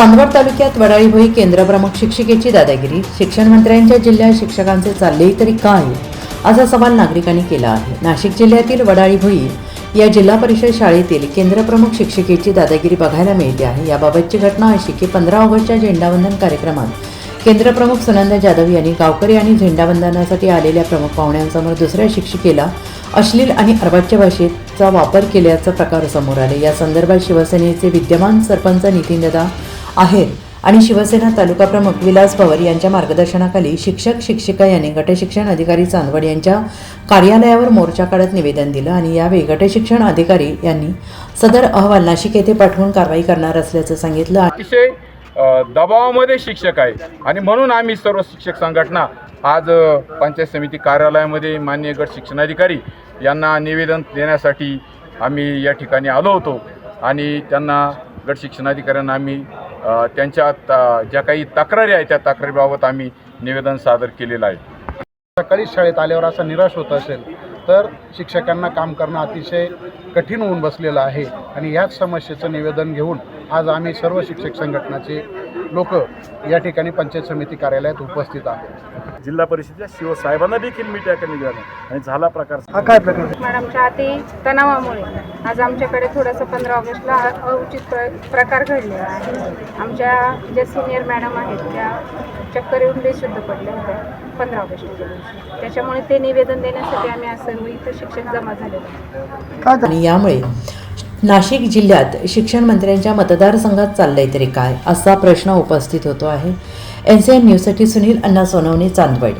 चांदवड तालुक्यात वडाळी भोई केंद्रप्रमुख शिक्षिकेची दादागिरी. शिक्षण मंत्र्यांच्या जिल्ह्यात शिक्षकांचे चालले तरी काय? असा सवाल नागरिकांनी केला आहे. नाशिक जिल्ह्यातील वडाळी भोई या जिल्हा परिषद शाळेतील केंद्रप्रमुख शिक्षिकेची दादागिरी बघायला मिळते आहे. याबाबतची घटना अशी की पंधरा ऑगस्टच्या झेंडावंदन कार्यक्रमात केंद्रप्रमुख सुनंदा जाधव यांनी गावकरी आणि झेंडावंदनासाठी आलेल्या प्रमुख पाहुण्यांसमोर दुसऱ्या शिक्षिकेला अश्लील आणि अर्वाच्य भाषेचा वापर केल्याचं प्रकार समोर आले. या संदर्भात शिवसेनेचे विद्यमान सरपंच नितीनदादा आहेत आणि शिवसेना तालुका प्रमुख विलास पवार यांच्या मार्गदर्शनाखाली शिक्षक शिक्षिका यांनी गटशिक्षण अधिकारी चांदवड यांच्या कार्यालयावर मोर्चा काढत निवेदन दिलं आणि यावेळी गटशिक्षण अधिकारी यांनी सदर अहवाल नाशिक येथे पाठवून कारवाई करणार असल्याचं सांगितलं. अतिशय दबावामध्ये शिक्षक आहे. आणि म्हणून आम्ही सर्व शिक्षक संघटना आज पंचायत समिती कार्यालयामध्ये मान्य गट शिक्षणाधिकारी यांना निवेदन देण्यासाठी आम्ही या ठिकाणी आलो होतो. आणि त्यांना गट शिक्षणाधिकाऱ्यांना आम्ही त्यांच्या त- ज्या काही तक्रारी आहेत त्या तक्रारीबाबत आम्ही निवेदन सादर केलेलं आहे. सकाळी शाळेत आल्यावर असं निराश होत असेल तर शिक्षकांना काम करणं अतिशय कठीण होऊन बसलेलं आहे. आणि ह्याच समस्येचं निवेदन घेऊन आज आम्ही सर्व शिक्षक संघटनाचे लोक या ठिकाणी पंचायत समिती कार्यालयात उपस्थित आहोत. जिल्हा परिषदेच्या शिवसाहेबांना देखील मी त्या गेला आणि झाला प्रकार. हा काय प्रकार? मॅडमच्या अति तणावामुळे आज आमच्याकडे थोडंसं पंधरा ऑगस्टला अउचित प्र प्रकार घडलेला आहे. आमच्या ज्या सिनियर मॅडम आहेत त्या चक्कर येऊन बेशुद्ध पडल्या होत्या पंधरा ऑगस्टच्या दिवशी. त्याच्यामुळे ते निवेदन देण्यासाठी आम्ही आज सर्व इथं शिक्षक जमा झालेलो आणि यामुळे नाशिक जिल्ह्यात शिक्षण मंत्र्यांच्या मतदारसंघात चाललंय तरी काय असा प्रश्न उपस्थित होतो आहे. एन सी एन न्यूजसाठी सुनील अण्णा सोनवणे चांदवड.